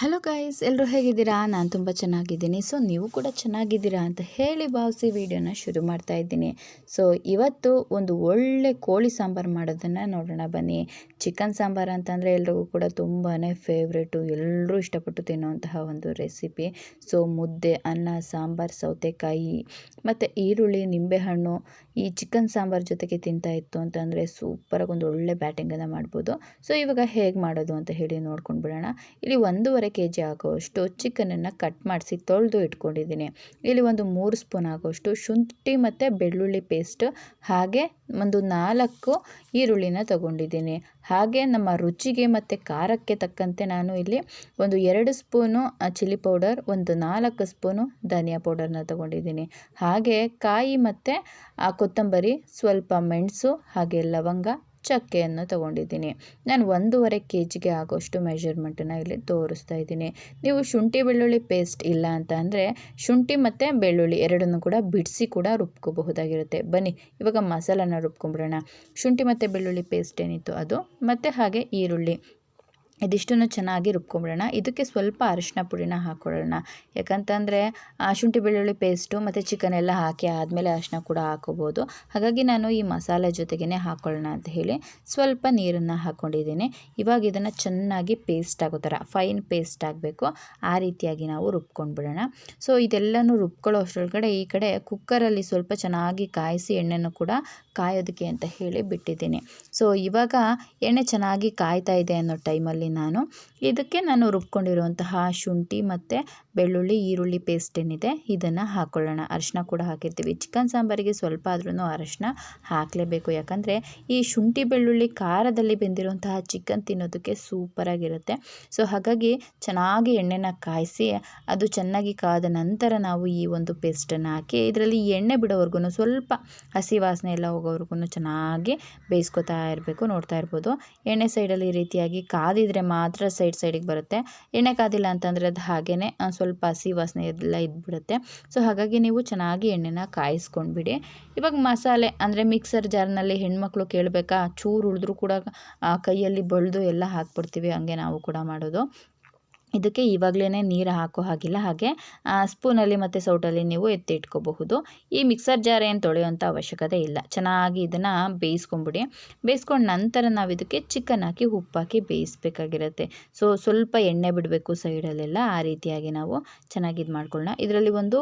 Hello guys ಎಲ್ಲರೂ ಹೇಗಿದ್ದೀರಾ? ನಾನು ತುಂಬ ಚೆನ್ನಾಗಿದ್ದೀನಿ. ಸೊ ನೀವು ಕೂಡ ಚೆನ್ನಾಗಿದ್ದೀರಾ ಅಂತ ಹೇಳಿ ಭಾವಿಸಿ ವಿಡಿಯೋನ ಶುರು ಮಾಡ್ತಾ ಇದ್ದೀನಿ. ಸೊ ಇವತ್ತು ಒಂದು ಒಳ್ಳೆ ಕೋಳಿ ಸಾಂಬಾರು ಮಾಡೋದನ್ನು ನೋಡೋಣ ಬನ್ನಿ. ಚಿಕನ್ ಸಾಂಬಾರು ಅಂತಂದರೆ ಎಲ್ರಿಗೂ ಕೂಡ ತುಂಬಾ ಫೇವ್ರೇಟು ಎಲ್ಲರೂ ಇಷ್ಟಪಟ್ಟು ತಿನ್ನುವಂತಹ ಒಂದು ರೆಸಿಪಿ ಸೊ ಮುದ್ದೆ, ಅನ್ನ, ಸಾಂಬಾರು, ಸೌತೆಕಾಯಿ, ಮತ್ತು ಈರುಳ್ಳಿ, ನಿಂಬೆಹಣ್ಣು ಈ ಚಿಕನ್ ಸಾಂಬಾರು ಜೊತೆಗೆ ತಿಂತಾ ಇತ್ತು ಅಂತಂದರೆ ಸೂಪರಾಗಿ ಒಂದು ಒಳ್ಳೆ ಬ್ಯಾಟಿಂಗನ್ನು ಮಾಡ್ಬೋದು. ಸೊ ಇವಾಗ ಹೇಗೆ ಮಾಡೋದು ಅಂತ ಹೇಳಿ ನೋಡ್ಕೊಂಡು ಬಿಡೋಣ. ಇಲ್ಲಿ ಒಂದೂವರೆ ಕೆ ಜಿ ಆಗೋಷ್ಟು ಚಿಕನನ್ನು ಕಟ್ ಮಾಡಿಸಿ ತೊಳೆದು ಇಟ್ಕೊಂಡಿದ್ದೀನಿ. ಇಲ್ಲಿ ಒಂದು ಮೂರು ಸ್ಪೂನ್ ಆಗೋಷ್ಟು ಶುಂಠಿ ಮತ್ತು ಬೆಳ್ಳುಳ್ಳಿ ಪೇಸ್ಟ್, ಹಾಗೆ ಒಂದು ನಾಲ್ಕು ಈರುಳ್ಳಿನ ತಗೊಂಡಿದ್ದೀನಿ. ಹಾಗೆ ನಮ್ಮ ರುಚಿಗೆ ಮತ್ತು ಖಾರಕ್ಕೆ ತಕ್ಕಂತೆ ನಾನು ಇಲ್ಲಿ ಒಂದು ಎರಡು ಸ್ಪೂನು ಚಿಲ್ಲಿ ಪೌಡರ್, ಒಂದು ನಾಲ್ಕು ಸ್ಪೂನು ಧನಿಯಾ ಪೌಡರ್ನ ತಗೊಂಡಿದ್ದೀನಿ. ಹಾಗೆ ಕಾಯಿ ಮತ್ತು ಕೊತ್ತಂಬರಿ, ಸ್ವಲ್ಪ ಮೆಣಸು, ಹಾಗೆ ಲವಂಗ ಚಕ್ಕೆಯನ್ನು ತಗೊಂಡಿದ್ದೀನಿ. ನಾನು ಒಂದೂವರೆ ಕೆ ಜಿಗೆ ಆಗೋಷ್ಟು ಮೆಷರ್ಮೆಂಟನ್ನು ಇಲ್ಲಿ ತೋರಿಸ್ತಾ ಇದ್ದೀನಿ. ನೀವು ಶುಂಠಿ, ಬೆಳ್ಳುಳ್ಳಿ ಪೇಸ್ಟ್ ಇಲ್ಲ ಅಂತ ಅಂದರೆ ಶುಂಠಿ ಮತ್ತು ಬೆಳ್ಳುಳ್ಳಿ ಎರಡನ್ನೂ ಕೂಡ ಬಿಡಿಸಿ ಕೂಡ ರುಬ್ಕೋಬಹುದಾಗಿರುತ್ತೆ. ಬನ್ನಿ, ಇವಾಗ ಮಸಾಲನ ರುಬ್ಕೊಂಬಿಡೋಣ. ಶುಂಠಿ ಮತ್ತು ಬೆಳ್ಳುಳ್ಳಿ ಪೇಸ್ಟ್ ಏನಿತ್ತು ಅದು, ಮತ್ತು ಹಾಗೆ ಈರುಳ್ಳಿ. ಇದಿಷ್ಟನ್ನು ಚೆನ್ನಾಗಿ ರುಬ್ಕೊಂಬಿಡೋಣ. ಇದಕ್ಕೆ ಸ್ವಲ್ಪ ಅರಿಶಿನ ಪುಡಿನ ಹಾಕ್ಕೊಳ್ಳೋಣ. ಯಾಕಂತಂದರೆ ಶುಂಠಿ ಬೆಳ್ಳುಳ್ಳಿ ಪೇಸ್ಟು ಮತ್ತು ಚಿಕನ್ ಎಲ್ಲ ಹಾಕಿ ಆದಮೇಲೆ ಅರಿಶಿನ ಕೂಡ ಹಾಕೋಬೋದು ಹಾಗಾಗಿ ನಾನು ಈ ಮಸಾಲೆ ಜೊತೆಗೇ ಹಾಕ್ಕೊಳ್ಳೋಣ ಅಂತ ಹೇಳಿ ಸ್ವಲ್ಪ ನೀರನ್ನು ಹಾಕ್ಕೊಂಡಿದ್ದೀನಿ. ಇವಾಗ ಇದನ್ನು ಚೆನ್ನಾಗಿ ಪೇಸ್ಟ್ ಆಗೋ ಥರ ಫೈನ್ ಪೇಸ್ಟ್ ಆಗಬೇಕು. ಆ ರೀತಿಯಾಗಿ ನಾವು ರುಬ್ಕೊಂಡ್ಬಿಡೋಣ. ಸೊ ಇದೆಲ್ಲನೂ ರುಬ್ಕೊಳ್ಳೋ ಅಷ್ಟರೊಳಗಡೆ ಈ ಕಡೆ ಕುಕ್ಕರಲ್ಲಿ ಸ್ವಲ್ಪ ಚೆನ್ನಾಗಿ ಕಾಯಿಸಿ ಎಣ್ಣೆನೂ ಕೂಡ ಕಾಯೋದಕ್ಕೆ ಅಂತ ಹೇಳಿ ಬಿಟ್ಟಿದ್ದೀನಿ. ಸೊ ಇವಾಗ ಎಣ್ಣೆ ಚೆನ್ನಾಗಿ ಕಾಯ್ತಾ ಇದೆ ಅನ್ನೋ ಟೈಮಲ್ಲಿ ನಾನು. ಇದಕ್ಕೆ ನಾನು ರುಬ್ಕೊಂಡಿರುವಂತಹ ಶುಂಠಿ ಮತ್ತು ಬೆಳ್ಳುಳ್ಳಿ, ಈರುಳ್ಳಿ ಪೇಸ್ಟ್ ಏನಿದೆ, ಇದನ್ನು ಹಾಕ್ಕೊಳ್ಳೋಣ ಅರಿಶಿನ ಕೂಡ ಹಾಕಿರ್ತೀವಿ. ಚಿಕನ್ ಸಾಂಬಾರಿಗೆ ಸ್ವಲ್ಪ ಆದ್ರೂ ಅರಿಶಿನ ಹಾಕಲೇಬೇಕು. ಯಾಕಂದರೆ ಈ ಶುಂಠಿ, ಬೆಳ್ಳುಳ್ಳಿ ಖಾರದಲ್ಲಿ ಬೆಂದಿರುವಂತಹ ಚಿಕನ್ ತಿನ್ನೋದಕ್ಕೆ ಸೂಪರಾಗಿರುತ್ತೆ ಸೊ ಹಾಗಾಗಿ ಚೆನ್ನಾಗಿ ಎಣ್ಣೆನ ಕಾಯಿಸಿ, ಅದು ಚೆನ್ನಾಗಿ ಕಾದ ನಂತರ ನಾವು ಈ ಒಂದು ಪೇಸ್ಟನ್ನು ಹಾಕಿ, ಇದರಲ್ಲಿ ಎಣ್ಣೆ ಬಿಡೋವರೆಗೂ ಸ್ವಲ್ಪ ಹಸಿ ವಾಸನೆ ಎಲ್ಲ ಹೋಗೋವರೆಗೂ ಚೆನ್ನಾಗಿ ಬೇಯಿಸ್ಕೊತಾ ಇರಬೇಕು, ನೋಡ್ತಾ ಇರ್ಬೋದು. ಎಣ್ಣೆ ಸೈಡಲ್ಲಿ ಈ ರೀತಿಯಾಗಿ ಕಾದಿದ್ರೆ ಮಾತ್ರ ಸೈಡ್ ಸೈಡಿಗೆ ಬರುತ್ತೆ. ಎಣ್ಣೆ ಕಾದಿಲ್ಲ ಅಂತಂದರೆ ಅದು ಹಾಗೇ ಸ್ವಲ್ಪ ಹಸಿ ವಾಸನೆ ಎಲ್ಲ ಇದ್ಬಿಡುತ್ತೆ. ಸೊ, ಹಾಗಾಗಿ ನೀವು ಚೆನ್ನಾಗಿ ಎಣ್ಣೆನ ಕಾಯಿಸ್ಕೊಂಡ್ಬಿಡಿ. ಇವಾಗ ಮಸಾಲೆ ಅಂದರೆ ಮಿಕ್ಸರ್ ಜಾರ್ನಲ್ಲಿ ಹೆಣ್ಮಕ್ಳು ಕೇಳಬೇಕಾ? ಚೂರು ಉಳಿದ್ರೂ ಕೂಡ ಕೈಯಲ್ಲಿ ಬಳ್ದು ಎಲ್ಲ ಹಾಕ್ಬಿಡ್ತೀವಿ, ಹಂಗೆ ನಾವು ಕೂಡ ಮಾಡೋದು. ಇದಕ್ಕೆ ಇವಾಗಲೇ ನೀರು ಹಾಕೋ ಹಾಗಿಲ್ಲ. ಹಾಗೆ ಸ್ಪೂನಲ್ಲಿ ಮತ್ತು ಸೌಟಲ್ಲಿ ನೀವು ಎತ್ತಿಟ್ಕೋಬಹುದು. ಈ ಮಿಕ್ಸರ್ ಜಾರ್ ಏನು ತೊಳೆಯೋಂಥ ಅವಶ್ಯಕತೆ ಇಲ್ಲ. ಚೆನ್ನಾಗಿ ಇದನ್ನು ಬೇಯಿಸ್ಕೊಂಬಿಡಿ ಬೇಯಿಸ್ಕೊಂಡು ನಂತರ ನಾವು ಇದಕ್ಕೆ ಚಿಕನ್ ಹಾಕಿ ಉಪ್ಪಾಕಿ ಬೇಯಿಸ್ಬೇಕಾಗಿರುತ್ತೆ. ಸೊ, ಸ್ವಲ್ಪ ಎಣ್ಣೆ ಬಿಡಬೇಕು ಸೈಡಲ್ಲೆಲ್ಲ. ಆ ರೀತಿಯಾಗಿ ನಾವು ಚೆನ್ನಾಗಿ ಇದು ಮಾಡ್ಕೊಳ್ಳೋಣ. ಇದರಲ್ಲಿ ಒಂದು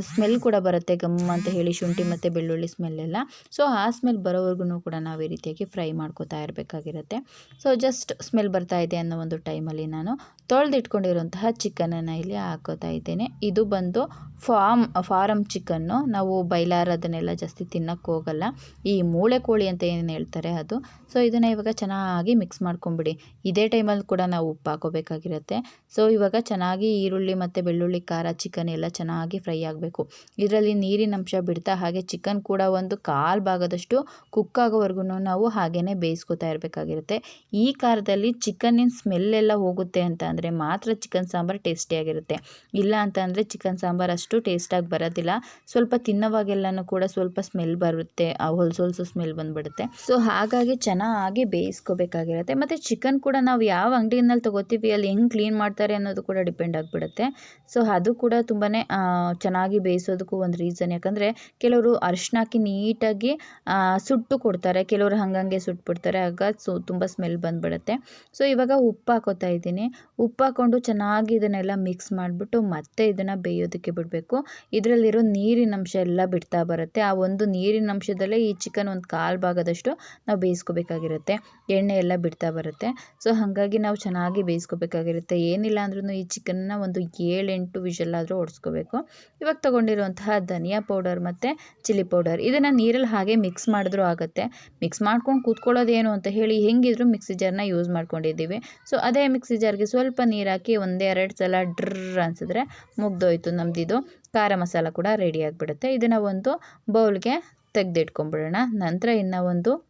ಸ್ಮೆಲ್ ಕೂಡ ಬರುತ್ತೆ. ಗಮ್ ಅಂತ ಹೇಳಿ ಶುಂಠಿ ಮತ್ತು ಬೆಳ್ಳುಳ್ಳಿ ಸ್ಮೆಲ್ಲೆಲ್ಲ. ಸೊ, ಆ ಸ್ಮೆಲ್ ಬರೋವರೆಗೂ ಕೂಡ ನಾವು ಈ ರೀತಿಯಾಗಿ ಫ್ರೈ ಮಾಡ್ಕೋತಾ ಇರಬೇಕಾಗಿರುತ್ತೆ. ಸೊ, ಜಸ್ಟ್ ಸ್ಮೆಲ್ ಬರ್ತಾ ಇದೆ ಅನ್ನೋ ಒಂದು ಟೈಮಲ್ಲಿ ನಾನು ತೊಳೆದು ಇಟ್ಕೊಂಡಿರುವಂತಹ ಚಿಕನನ್ನು ಇಲ್ಲಿ ಹಾಕೋತಾ ಇದ್ದೇನೆ. ಇದು ಬಂದು ಫಾರ್ಮ್ ಫಾರಮ್ ಚಿಕನ್ನು ನಾವು ಬೈಲಾರ್ ಅದನ್ನೆಲ್ಲ ಜಾಸ್ತಿ ತಿನ್ನಕ್ಕೆ ಹೋಗಲ್ಲ. ಈ ಮೂಳೆ ಕೋಳಿ ಅಂತ ಏನು ಹೇಳ್ತಾರೆ ಅದು. ಸೊ, ಇದನ್ನು ಇವಾಗ ಚೆನ್ನಾಗಿ ಮಿಕ್ಸ್ ಮಾಡ್ಕೊಂಬಿಡಿ. ಇದೇ ಟೈಮಲ್ಲಿ ಕೂಡ ನಾವು ಉಪ್ಪು ಹಾಕೋಬೇಕಾಗಿರುತ್ತೆ. ಸೊ, ಇವಾಗ ಚೆನ್ನಾಗಿ ಈರುಳ್ಳಿ ಮತ್ತು ಬೆಳ್ಳುಳ್ಳಿ, ಖಾರ, ಚಿಕನ್ ಎಲ್ಲ ಚೆನ್ನಾಗಿ ಫ್ರೈ ಆಗಬೇಕು. ಇದರಲ್ಲಿ ನೀರಿನ ಅಂಶ ಬಿಡ್ತಾ ಹಾಗೆ ಚಿಕನ್ ಕೂಡ ಒಂದು ಕಾಲು ಭಾಗದಷ್ಟು ಕುಕ್ ಆಗೋವರೆಗೂ ನಾವು ಹಾಗೆಯೇ ಬೇಯಿಸ್ಕೊತಾ ಇರಬೇಕಾಗಿರುತ್ತೆ. ಈ ಖಾರದಲ್ಲಿ ಚಿಕನ್ನಿನ ಸ್ಮೆಲ್ಲೆಲ್ಲ ಹೋಗುತ್ತೆ ಅಂತ ಅಂದರೆ ಮಾತ್ರ ಚಿಕನ್ ಸಾಂಬಾರು ಟೇಸ್ಟಿಯಾಗಿರುತ್ತೆ ಇಲ್ಲ ಅಂತ ಅಂದರೆ ಚಿಕನ್ ಸಾಂಬಾರು ಅಷ್ಟು ಟೇಸ್ಟಾಗಿ ಬರೋದಿಲ್ಲ. ಸ್ವಲ್ಪ ತಿನ್ನೋವಾಗೆಲ್ಲನೂ ಕೂಡ ಸ್ವಲ್ಪ ಸ್ಮೆಲ್ ಬರುತ್ತೆ. ಹೊಲ್ಸು ಹೊಲ್ಸು ಸ್ಮೆಲ್ ಬಂದುಬಿಡುತ್ತೆ. ಸೊ ಹಾಗಾಗಿ ಚೆನ್ನಾಗಿ ಬೇಯಿಸ್ಕೋಬೇಕಾಗಿರುತ್ತೆ. ಮತ್ತು ಚಿಕನ್ ಕೂಡ ನಾವು ಯಾವ ಅಂಗಡಿನಲ್ಲಿ ತೊಗೋತೀವಿ, ಅಲ್ಲಿ ಹೆಂಗೆ ಕ್ಲೀನ್ ಮಾಡ್ತಾರೆ ಅನ್ನೋದು ಕೂಡ ಡಿಪೆಂಡ್ ಆಗಿಬಿಡುತ್ತೆ. ಸೊ ಅದು ಕೂಡ ತುಂಬಾ ಚೆನ್ನಾಗಿ ಬೇಯಿಸೋದಕ್ಕೂ ಒಂದು ರೀಸನ್ ಯಾಕಂದರೆ ಕೆಲವರು ಅರ್ಶನಾಕಿ ನೀಟಾಗಿ ಸುಟ್ಟು ಕೊಡ್ತಾರೆ. ಕೆಲವರು ಹಂಗಂಗೆ ಸುಟ್ಬಿಡ್ತಾರೆ. ಆಗ ಸೊ, ತುಂಬ ಸ್ಮೆಲ್ ಬಂದುಬಿಡುತ್ತೆ. ಸೊ ಇವಾಗ ಉಪ್ಪು ಹಾಕೋತಾ ಇದ್ದೀನಿ. ಉಪ್ಪು ಹಾಕ್ಕೊಂಡು ಚೆನ್ನಾಗಿ ಇದನ್ನೆಲ್ಲ ಮಿಕ್ಸ್ ಮಾಡಿಬಿಟ್ಟು ಮತ್ತೆ ಇದನ್ನು ಬೇಯೋದಕ್ಕೆ ಬಿಡಬೇಕು. ಇದರಲ್ಲಿರೋ ನೀರಿನಂಶ ಎಲ್ಲ ಬಿಡ್ತಾ ಬರುತ್ತೆ. ಆ ಒಂದು ನೀರಿನ ಅಂಶದಲ್ಲೇ ಈ ಚಿಕನ್ ಒಂದು ಕಾಲು ಭಾಗದಷ್ಟು ನಾವು ಬೇಯಿಸ್ಕೋಬೇಕಾಗಿರುತ್ತೆ. ಎಣ್ಣೆ ಎಲ್ಲ ಬಿಡ್ತಾ ಬರುತ್ತೆ. ಸೊ ಹಾಗಾಗಿ ನಾವು ಚೆನ್ನಾಗಿ ಬೇಯಿಸ್ಕೋಬೇಕಾಗಿರುತ್ತೆ. ಏನಿಲ್ಲ ಅಂದ್ರೂ ಈ ಚಿಕನ್ನ ಒಂದು ಏಳೆಂಟು ವಿಷಲ್ಲಾದರೂ ಓಡಿಸ್ಕೋಬೇಕು ಇವಾಗ ತೊಗೊಂಡಿರುವಂತಹ ಧನಿಯಾ ಪೌಡರ್ ಮತ್ತು ಚಿಲ್ಲಿ ಪೌಡರ್ ಇದನ್ನು ನೀರಲ್ಲಿ ಹಾಗೆ ಮಿಕ್ಸ್ ಮಾಡಿದ್ರೂ ಆಗುತ್ತೆ. ಮಿಕ್ಸ್ ಮಾಡ್ಕೊಂಡು ಕೂತ್ಕೊಳ್ಳೋದೇನು ಅಂತ ಹೇಳಿ ಹೆಂಗಿದ್ರು ಮಿಕ್ಸಿ ಜಾರ್ನ ಯೂಸ್ ಮಾಡ್ಕೊಂಡಿದ್ದೀವಿ. ಸೊ ಅದೇ ಮಿಕ್ಸಿ ಜಾರ್ಗೆ ಸ್ವಲ್ಪ ಹಾಕಿ ಒಂದೆರಡು ಸಲ ಡ್ರರ್ ಅನ್ಸಿದ್ರೆ ಮುಗ್ದೋಯ್ತು ನಮ್ಮದಿದು ಖಾರ ಮಸಾಲ ಕೂಡ ರೆಡಿ ಆಗಿಬಿಡುತ್ತೆ. ಇದನ್ನು ಒಂದು ಬೌಲ್ಗೆ ತೆಗೆದಿಟ್ಕೊಂಬಿಡೋಣ ನಂತರ ಇನ್ನು ಒಂದು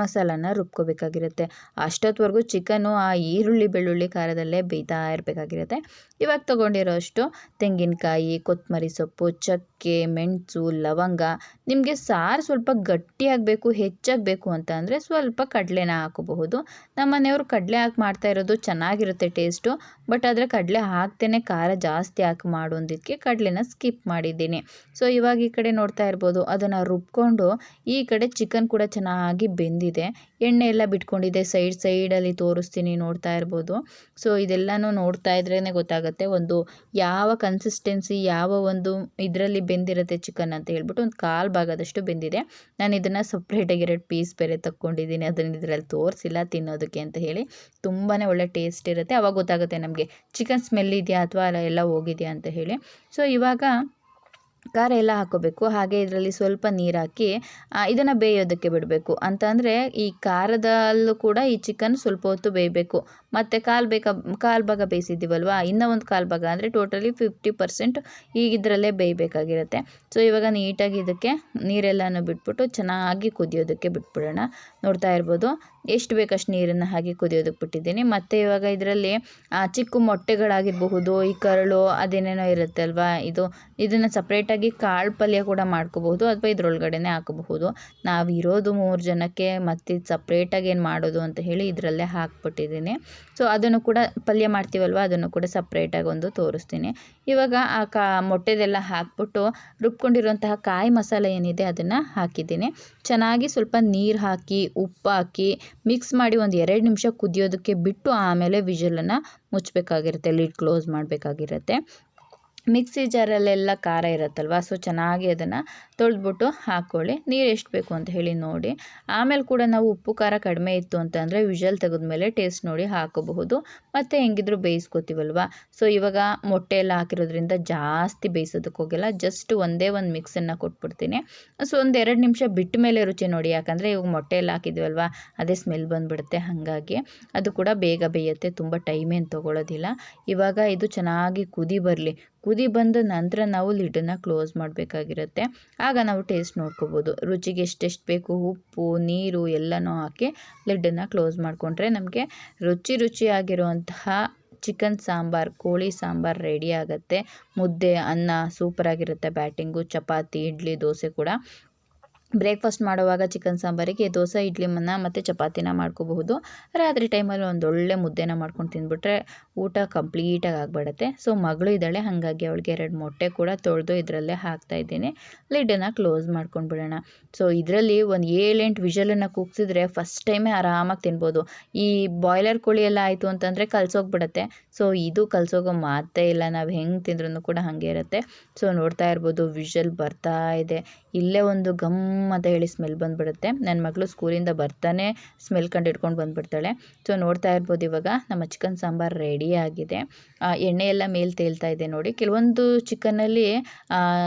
ಮಸಾಲಾನ ರುಬ್ಕೋಬೇಕಾಗಿರುತ್ತೆ. ಅಷ್ಟೊತ್ತವರೆಗೂ ಚಿಕನು ಆ ಈರುಳ್ಳಿ ಬೆಳ್ಳುಳ್ಳಿ ಖಾರದಲ್ಲೇ ಬೇಯ್ತಾ ಇರಬೇಕಾಗಿರುತ್ತೆ. ಇವಾಗ ತೊಗೊಂಡಿರೋ ಅಷ್ಟು ತೆಂಗಿನಕಾಯಿ ಕೊತ್ತಂಬರಿ ಸೊಪ್ಪು, ಚಕ್ಕೆ, ಮೆಣಸು, ಲವಂಗ ನಿಮಗೆ ಸಾರು ಸ್ವಲ್ಪ ಗಟ್ಟಿಯಾಗಬೇಕು, ಹೆಚ್ಚಾಗಬೇಕು ಅಂತ ಅಂದರೆ ಸ್ವಲ್ಪ ಕಡಲೆನ ಹಾಕೋಬಹುದು ನಮ್ಮ ಮನೆಯವರು ಕಡಲೆ ಹಾಕಿ ಮಾಡ್ತಾ ಇರೋದು ಚೆನ್ನಾಗಿರುತ್ತೆ ಟೇಸ್ಟು. ಬಟ್ ಆದರೆ ಕಡಲೆ ಹಾಕ್ತೇನೆ, ಖಾರ ಜಾಸ್ತಿ ಹಾಕಿ ಮಾಡೋದಕ್ಕೆ ಕಡಲೆನ ಸ್ಕಿಪ್ ಮಾಡಿದ್ದೀನಿ. ಸೊ ಇವಾಗ ಈ ಕಡೆ ನೋಡ್ತಾ ಇರ್ಬೋದು, ಅದನ್ನು ರುಬ್ಕೊಂಡು ಈ ಕಡೆ ಚಿಕನ್ ಕೂಡ ಚೆನ್ನಾಗಿ ಬೆಂದಿದೆ. ಎಣ್ಣೆ ಎಲ್ಲ ಬಿಟ್ಕೊಂಡಿದೆ. ಸೈಡ್ ಸೈಡಲ್ಲಿ ತೋರಿಸ್ತೀನಿ ನೋಡ್ತಾ ಇರ್ಬೋದು. ಸೊ ಇದೆಲ್ಲನೂ ನೋಡ್ತಾ ಇದ್ರೇ ಗೊತ್ತಾಗುತ್ತೆ ಒಂದು ಯಾವ ಕನ್ಸಿಸ್ಟೆನ್ಸಿ ಯಾವ ಒಂದು ಇದರಲ್ಲಿ ಬೆಂದಿರುತ್ತೆ ಚಿಕನ್ ಅಂತ ಹೇಳ್ಬಿಟ್ಟು ಒಂದು ಕಾಲು ಭಾಗದಷ್ಟು ಬೆಂದಿದೆ. ನಾನು ಇದನ್ನು ಸಪ್ರೇಟಾಗಿ ಎರಡು ಪೀಸ್ ಬೇರೆ ತಕ್ಕೊಂಡಿದ್ದೀನಿ. ಅದನ್ನು ಇದರಲ್ಲಿ ತೋರಿಸಿಲ್ಲ ತಿನ್ನೋದಕ್ಕೆ ಅಂತ ಹೇಳಿ. ತುಂಬಾ ಒಳ್ಳೆ ಟೇಸ್ಟ್ ಇರುತ್ತೆ. ಅವಾಗ ಗೊತ್ತಾಗುತ್ತೆ ನಮಗೆ. ಚಿಕನ್ ಸ್ಮೆಲ್ ಇದೆಯಾ ಅಥವಾ ಎಲ್ಲ ಹೋಗಿದೆಯಾ ಅಂತ ಹೇಳಿ. ಸೊ ಇವಾಗ ಖಾರ ಎಲ್ಲ ಹಾಕೋಬೇಕು. ಹಾಗೆ ಇದರಲ್ಲಿ ಸ್ವಲ್ಪ ನೀರು ಹಾಕಿ ಇದನ್ನು ಬೇಯೋದಕ್ಕೆ ಬಿಡಬೇಕು. ಅಂತಂದರೆ ಈ ಖಾರದಲ್ಲೂ ಕೂಡ ಈ ಚಿಕನ್ ಸ್ವಲ್ಪ ಹೊತ್ತು ಬೇಯಬೇಕು. ಮತ್ತು ಕಾಲು ಬೇಕಾ, ಕಾಲು ಭಾಗ ಬೇಯಿಸಿದ್ದೀವಲ್ವಾ? ಇನ್ನೂ ಒಂದು ಕಾಲು ಭಾಗ ಅಂದರೆ ಟೋಟಲಿ ಫಿಫ್ಟಿ ಪರ್ಸೆಂಟ್ ಈಗ ಇದರಲ್ಲೇ ಬೇಯಬೇಕಾಗಿರುತ್ತೆ. ಸೊ ಇವಾಗ ನೀಟಾಗಿ ಇದಕ್ಕೆ ನೀರೆಲ್ಲನೂ ಬಿಟ್ಬಿಟ್ಟು ಚೆನ್ನಾಗಿ ಕುದಿಯೋದಕ್ಕೆ ಬಿಟ್ಬಿಡೋಣ. ನೋಡ್ತಾ ಇರ್ಬೋದು. ಎಷ್ಟು ಬೇಕಷ್ಟು ನೀರನ್ನು ಹಾಗೆ ಕುದಿಯೋದಕ್ಕೆ ಬಿಟ್ಟಿದ್ದೀನಿ. ಮತ್ತು ಇವಾಗ ಇದರಲ್ಲಿ ಚಿಕ್ಕ ಮೊಟ್ಟೆಗಳಾಗಿರಬಹುದು, ಈ ಕರಳು ಅದೇನೇನೋ ಇರುತ್ತೆ ಅಲ್ವಾ? ಇದು, ಇದನ್ನು ಸಪ್ರೇಟಾಗಿ ಕಾಳು ಪಲ್ಯ ಕೂಡ ಮಾಡ್ಕೋಬಹುದು ಅಥವಾ ಇದರೊಳಗಡೆನೇ ಹಾಕಬಹುದು. ನಾವು ಇರೋದು ಮೂರು ಜನಕ್ಕೆ ಮತ್ತು ಸಪ್ರೇಟಾಗಿ ಏನು ಮಾಡೋದು ಅಂತ ಹೇಳಿ ಇದರಲ್ಲೇ ಹಾಕ್ಬಿಟ್ಟಿದ್ದೀನಿ. ಸೊ ಅದನ್ನು ಕೂಡ ಪಲ್ಯ ಮಾಡ್ತೀವಲ್ವ? ಅದನ್ನು ಕೂಡ ಸಪ್ರೇಟಾಗಿ ಒಂದು ತೋರಿಸ್ತೀನಿ. ಇವಾಗ ಆ ಕಾ, ಮೊಟ್ಟೆದೆಲ್ಲ ಹಾಕ್ಬಿಟ್ಟು ರುಬ್ಕೊಂಡಿರುವಂತಹ ಕಾಯಿ ಮಸಾಲೆ ಏನಿದೆ ಅದನ್ನು ಹಾಕಿದ್ದೀನಿ. ಚೆನ್ನಾಗಿ ಸ್ವಲ್ಪ ನೀರು ಹಾಕಿ, ಉಪ್ಪು ಹಾಕಿ ಮಿಕ್ಸ್ ಮಾಡಿ ಒಂದು ಎರಡು ನಿಮಿಷ ಕುದಿಯೋದಕ್ಕೆ ಬಿಟ್ಟು ಆಮೇಲೆ ವಿಜಲನ್ನು ಮುಚ್ಚಬೇಕಾಗಿರುತ್ತೆ ಲಿಡ್ ಕ್ಲೋಸ್ ಮಾಡಬೇಕಾಗಿರುತ್ತೆ. ಮಿಕ್ಸಿ ಜಾರಲ್ಲೆಲ್ಲ ಖಾರ ಇರುತ್ತಲ್ವ, ಸೊ ಚೆನ್ನಾಗಿ ಅದನ್ನು ತೊಳೆದ್ಬಿಟ್ಟು ಹಾಕ್ಕೊಳ್ಳಿ ನೀರು ಎಷ್ಟು ಬೇಕು ಅಂತ ಹೇಳಿ ನೋಡಿ. ಆಮೇಲೆ ಕೂಡ ನಾವು ಉಪ್ಪು, ಖಾರ ಕಡಿಮೆ ಇತ್ತು ಅಂತಂದರೆ ವಿಷಲ್ ತೆಗೆದ್ಮೇಲೆ ಟೇಸ್ಟ್ ನೋಡಿ ಹಾಕೋಬಹುದು. ಮತ್ತು ಹೆಂಗಿದ್ರು ಬೇಯಿಸ್ಕೋತೀವಲ್ವ. ಸೊ ಇವಾಗ ಮೊಟ್ಟೆ ಎಲ್ಲ ಹಾಕಿರೋದ್ರಿಂದ ಜಾಸ್ತಿ ಬೇಯಿಸೋದಕ್ಕೆ ಹೋಗಿಲ್ಲ, ಜಸ್ಟ್ ಒಂದೇ ಒಂದು ಮಿಕ್ಸನ್ನು ಕೊಟ್ಬಿಡ್ತೀನಿ. ಸೊ ಒಂದು ಎರಡು ನಿಮಿಷ ಬಿಟ್ಟ ಮೇಲೆ ರುಚಿ ನೋಡಿ, ಯಾಕಂದರೆ ಇವಾಗ ಮೊಟ್ಟೆ ಎಲ್ಲ ಹಾಕಿದ್ವಲ್ವ, ಅದೇ ಸ್ಮೆಲ್ ಬಂದುಬಿಡುತ್ತೆ ಹಾಗಾಗಿ. ಅದು ಕೂಡ ಬೇಗ ಬೇಯುತ್ತೆ, ತುಂಬ ಟೈಮೇನು ತೊಗೊಳ್ಳೋದಿಲ್ಲ ಇವಾಗ ಇದು ಚೆನ್ನಾಗಿ ಕುದಿ ಬರಲಿ. ಕುದಿ ಬಂದ ನಂತರ ನಾವು ಲಿಡನ್ನು ಕ್ಲೋಸ್ ಮಾಡಬೇಕಾಗಿರುತ್ತೆ. ಆಗ ನಾವು ಟೇಸ್ಟ್ ನೋಡ್ಕೋಬೋದು. ರುಚಿಗೆ ಎಷ್ಟೆಷ್ಟು ಬೇಕು? ಉಪ್ಪು, ನೀರು ಎಲ್ಲನೂ ಹಾಕಿ ಲಿಡ್ಡನ್ನು ಕ್ಲೋಸ್ ಮಾಡಿಕೊಂಡ್ರೆ ನಮಗೆ ರುಚಿ ರುಚಿಯಾಗಿರುವಂತಹ ಚಿಕನ್ ಸಾಂಬಾರು, ಕೋಳಿ ಸಾಂಬಾರು ರೆಡಿ ಆಗುತ್ತೆ. ಮುದ್ದೆ, ಅನ್ನ ಸೂಪರಾಗಿರುತ್ತೆ. ಬ್ಯಾಟಿಂಗು, ಚಪಾತಿ, ಇಡ್ಲಿ, ದೋಸೆ ಕೂಡ. ಬ್ರೇಕ್ಫಾಸ್ಟ್ ಮಾಡುವಾಗ ಚಿಕನ್ ಸಾಂಬಾರಿಗೆ ದೋಸೆ, ಇಡ್ಲಿ ಮನ್ನ ಮತ್ತು ಚಪಾತಿನ ಮಾಡ್ಕೋಬಹುದು. ರಾತ್ರಿ ಟೈಮಲ್ಲಿ ಒಂದು ಒಳ್ಳೆ ಮುದ್ದೆನ ಮಾಡ್ಕೊಂಡು ತಿಂದ್ಬಿಟ್ರೆ ಊಟ ಕಂಪ್ಲೀಟಾಗಿ ಆಗಿಬಿಡುತ್ತೆ. ಸೊ, ಮಗಳು ಇದ್ದಾಳೆ, ಹಾಗಾಗಿ ಅವಳಿಗೆ ಎರಡು ಮೊಟ್ಟೆ ಕೂಡ ತೊಳೆದು ಇದರಲ್ಲೇ ಹಾಕ್ತಾ ಇದ್ದೀನಿ. ಲಿಡ್ಡನ್ನು ಕ್ಲೋಸ್ ಮಾಡ್ಕೊಂಡು ಬಿಡೋಣ. ಸೊ, ಇದರಲ್ಲಿ ಒಂದು ಏಳೆಂಟು ವಿಷಲನ್ನು ಕೂಗ್ಸಿದ್ರೆ ಫಸ್ಟ್ ಟೈಮೇ ಆರಾಮಾಗಿ ತಿನ್ಬೋದು. ಈ ಬಾಯ್ಲರ್ ಕೋಳಿ ಎಲ್ಲ ಆಯಿತು ಅಂತಂದರೆ ಕಲಸೋಗ್ಬಿಡತ್ತೆ. ಸೊ, ಇದು ಕಲ್ಸೋಗೋ ಮಾತೇ ಇಲ್ಲ. ನಾವು ಹೆಂಗೆ ತಿಂದ್ರೂ ಕೂಡ ಹಾಗೆ ಇರುತ್ತೆ. ಸೊ, ನೋಡ್ತಾ ಇರ್ಬೋದು, ವಿಷಲ್ ಬರ್ತಾ ಇದೆ. ಇಲ್ಲೇ ಒಂದು ಗಮ್ ಅಂತ ಹೇಳಿ ಸ್ಮೆಲ್ ಬಂದುಬಿಡುತ್ತೆ. ನನ್ನ ಮಗಳು ಸ್ಕೂಲಿಂದ ಬರ್ತಾನೆ, ಸ್ಮೆಲ್ ಕಂಡು ಹಿಡ್ಕೊಂಡು ಬಂದುಬಿಡ್ತಾಳೆ. ಸೊ ನೋಡ್ತಾ ಇರ್ಬೋದು ಇವಾಗ ನಮ್ಮ ಚಿಕನ್ ಸಾಂಬಾರು ರೆಡಿ ಆಗಿದೆ. ಎಣ್ಣೆ ಎಲ್ಲ ಮೇಲೆ ತೇಲ್ತಾ ಇದೆ ನೋಡಿ. ಕೆಲವೊಂದು ಚಿಕನಲ್ಲಿ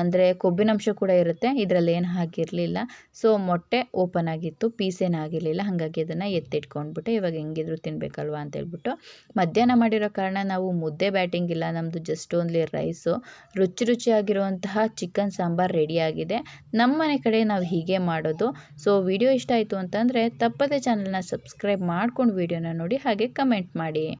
ಅಂದರೆ ಕೊಬ್ಬಿನಂಶ ಕೂಡ ಇರುತ್ತೆ. ಇದರಲ್ಲಿ ಏನು ಹಾಕಿರಲಿಲ್ಲ. ಸೊ ಮೊಟ್ಟೆ ಓಪನ್ ಆಗಿತ್ತು ಪೀಸ್ ಆಗಿರಲಿಲ್ಲ. ಹಾಗಾಗಿ ಅದನ್ನು ಎತ್ತಿಟ್ಕೊಂಡ್ಬಿಟ್ಟು ಇವಾಗ ಹೆಂಗಿದ್ರು ತಿನ್ನಬೇಕಲ್ವಾ ಅಂತ ಹೇಳ್ಬಿಟ್ಟು ಮಧ್ಯಾಹ್ನ ಮಾಡಿರೋ ಕಾರಣ ನಾವು ಮುದ್ದೆ ಬ್ಯಾಟಿಂಗ್ ಇಲ್ಲ. ನಮ್ಮದು ಜಸ್ಟ್ ಓನ್ಲಿ ರೈಸು. ರುಚಿ ರುಚಿಯಾಗಿರುವಂತಹ ಚಿಕನ್ ಸಾಂಬಾರು ರೆಡಿಯಾಗಿದೆ ನಮ್ಮ ಮನೆ ಕಡೆ ನಾವು ಹೀಗೆ ಮಾಡೋದು. ಸೊ ವಿಡಿಯೋ ಇಷ್ಟ ಆಯಿತು ಅಂತಂದರೆ ತಪ್ಪದೇ ಚಾನಲ್ನ ಸಬ್ಸ್ಕ್ರೈಬ್ ಮಾಡ್ಕೊಂಡು ವಿಡಿಯೋನ ನೋಡಿ ಹಾಗೆ ಕಮೆಂಟ್ ಮಾಡಿ.